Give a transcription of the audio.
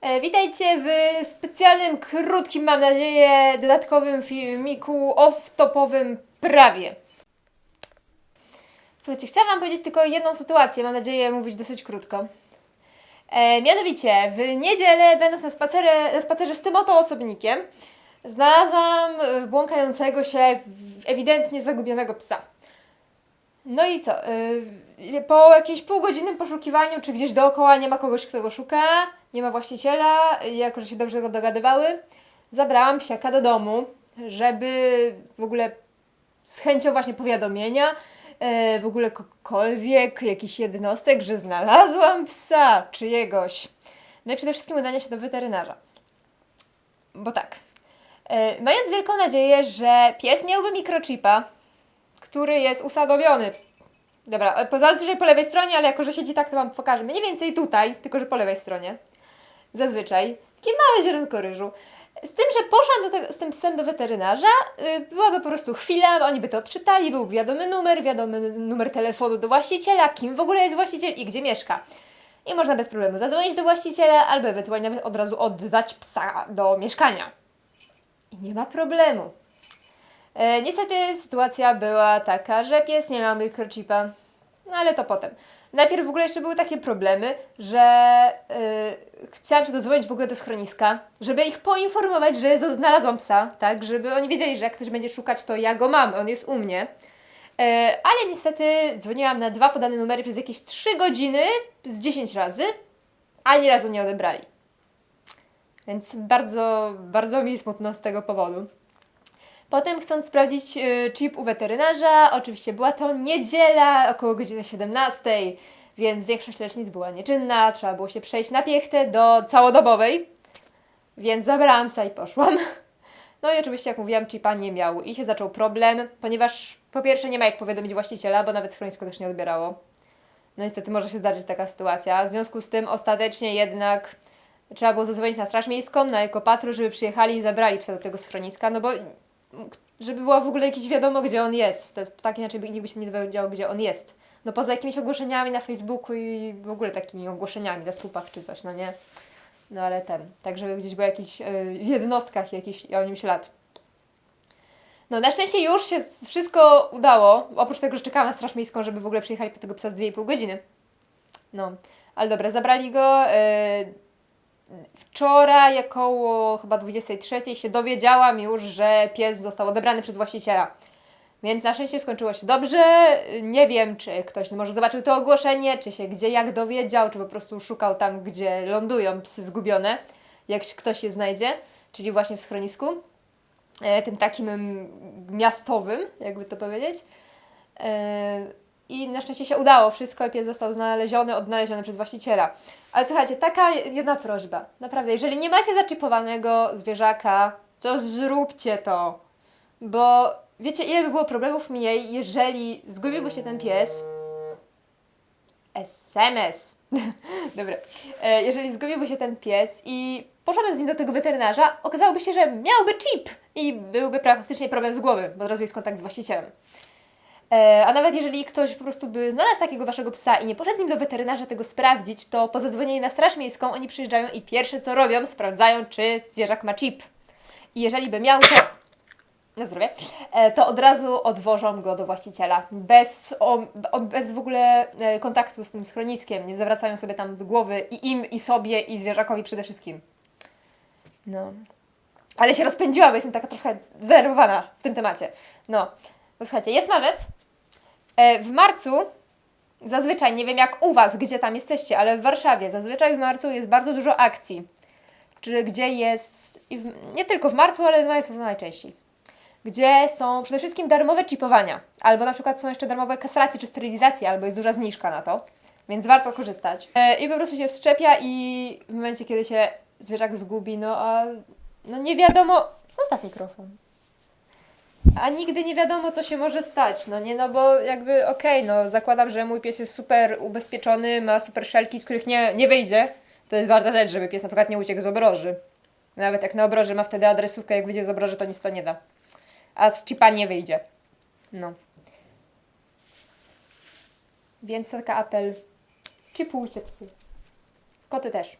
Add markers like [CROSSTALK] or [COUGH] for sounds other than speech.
E, Witajcie w specjalnym, krótkim, mam nadzieję, dodatkowym filmiku off-topowym prawie. Słuchajcie, chciałam Wam powiedzieć tylko jedną sytuację, mam nadzieję mówić dosyć krótko. E, mianowicie, w niedzielę, będąc na spacerze, na spacerze z tym oto osobnikiem, znalazłam e, błąkającego się ewidentnie zagubionego psa. No i co? y, Po jakimś półgodzinnym poszukiwaniu, czy gdzieś dookoła nie ma kogoś, kto go szuka, nie ma właściciela, jako że się dobrze go dogadywały, zabrałam psiaka do domu, żeby w ogóle z chęcią właśnie powiadomienia, e, w ogóle kogokolwiek, jakiś jednostek, że znalazłam psa czyjegoś. No i przede wszystkim udania się do weterynarza. Bo tak, e, mając wielką nadzieję, że pies miałby mikrochipa, który jest usadowiony. Dobra, e, po- zazwyczaj po lewej stronie, ale jako, że siedzi tak, to Wam pokażę. Mniej więcej tutaj, tylko że po lewej stronie. Zazwyczaj. Takie małe ziarenko ryżu. Z tym, że poszłam do tego, z tym psem do weterynarza, yy, byłaby po prostu chwila, oni by to odczytali, był wiadomy numer, wiadomy numer telefonu do właściciela, kim w ogóle jest właściciel i gdzie mieszka. I można bez problemu zadzwonić do właściciela, albo ewentualnie od razu oddać psa do mieszkania. I nie ma problemu. E, niestety sytuacja była taka, że pies nie miał mikrochipa, no ale to potem. Najpierw w ogóle jeszcze były takie problemy, że e, chciałam się dodzwonić w ogóle do schroniska, żeby ich poinformować, że znalazłam psa, tak, żeby oni wiedzieli, że jak ktoś będzie szukać, to ja go mam, on jest u mnie. E, ale niestety dzwoniłam na dwa podane numery przez jakieś 3 godziny z 10 razy, ani razu nie odebrali. Więc bardzo, bardzo mi smutno z tego powodu. Potem chcąc sprawdzić y, chip u weterynarza, oczywiście była to niedziela, około godziny 17, więc większość lecznic była nieczynna, trzeba było się przejść na piechtę do całodobowej, więc zabrałam psa i poszłam. [LAUGHS] No i oczywiście, jak mówiłam, chipa nie miał i się zaczął problem, ponieważ po pierwsze nie ma jak powiadomić właściciela, bo nawet schronisko też nie odbierało. No niestety może się zdarzyć taka sytuacja. W związku z tym ostatecznie jednak trzeba było zadzwonić na straż miejską, na ekopatrol, żeby przyjechali i zabrali psa do tego schroniska, no bo żeby było w ogóle jakieś wiadomo, gdzie on jest. To jest tak inaczej by nikt by się nie dowiedział, gdzie on jest. No poza jakimiś ogłoszeniami na Facebooku i w ogóle takimi ogłoszeniami na słupach czy coś, no nie? No ale ten, tak żeby gdzieś był jakiś yy, w jednostkach jakiś o nim ślad. No na szczęście już się wszystko udało, oprócz tego, że czekałam na straż miejską, żeby w ogóle przyjechali po tego psa z 2,5 godziny. No, ale dobra, zabrali go. Yy, Wczoraj około chyba 23 się dowiedziałam już, że pies został odebrany przez właściciela. Więc na szczęście skończyło się dobrze. Nie wiem, czy ktoś może zobaczył to ogłoszenie, czy się gdzie jak dowiedział, czy po prostu szukał tam, gdzie lądują psy zgubione, jak ktoś je znajdzie, czyli właśnie w schronisku. E, tym takim miastowym, jakby to powiedzieć. I na szczęście się udało wszystko pies został znaleziony, odnaleziony przez właściciela. Ale słuchajcie, taka jedna prośba. Naprawdę, jeżeli nie macie zaczipowanego zwierzaka, to zróbcie to. Bo wiecie, ile by było problemów mniej, jeżeli zgubiłby się ten pies. SMS. [LAUGHS] Dobra. E, jeżeli zgubiłby się ten pies i poszłabym z nim do tego weterynarza, okazałoby się, że miałby chip i byłby praktycznie problem z głowy, bo od razu jest kontakt z właścicielem. E, A nawet jeżeli ktoś po prostu by znalazł takiego waszego psa i nie poszedł z nim do weterynarza tego sprawdzić, to po zadzwonieniu na straż miejską oni przyjeżdżają i pierwsze co robią, sprawdzają, czy zwierzak ma chip. I jeżeli by miał to, na zdrowie, e, to od razu odwożą go do właściciela. Bez, o, bez w ogóle e, kontaktu z tym schroniskiem. Nie zawracają sobie tam głowy i im, i sobie, i zwierzakowi przede wszystkim. No. Ale się rozpędziła, bo jestem taka trochę zerwowana w tym temacie. No. No słuchajcie, jest marzec. E, W marcu, zazwyczaj, nie wiem jak u Was, gdzie tam jesteście, ale w Warszawie, zazwyczaj w marcu jest bardzo dużo akcji. Czy gdzie jest, w, nie tylko w marcu, ale no jest najczęściej. Gdzie są przede wszystkim darmowe chipowania, albo na przykład są jeszcze darmowe kastracje czy sterylizacje, albo jest duża zniżka na to, więc warto korzystać. E, I po prostu się wszczepia i w momencie, kiedy się zwierzak zgubi, no a no nie wiadomo, zostaw mikrofon. A nigdy nie wiadomo, co się może stać, no nie, no bo jakby okej, no zakładam, że mój pies jest super ubezpieczony, ma super szelki, z których nie, nie wyjdzie. To jest ważna rzecz, żeby pies na przykład nie uciekł z obroży. Nawet jak na obroży ma wtedy adresówkę, jak wyjdzie z obroży, to nic to nie da. A z chipa nie wyjdzie. No. Więc taki apel. Chipujcie psy. Koty też.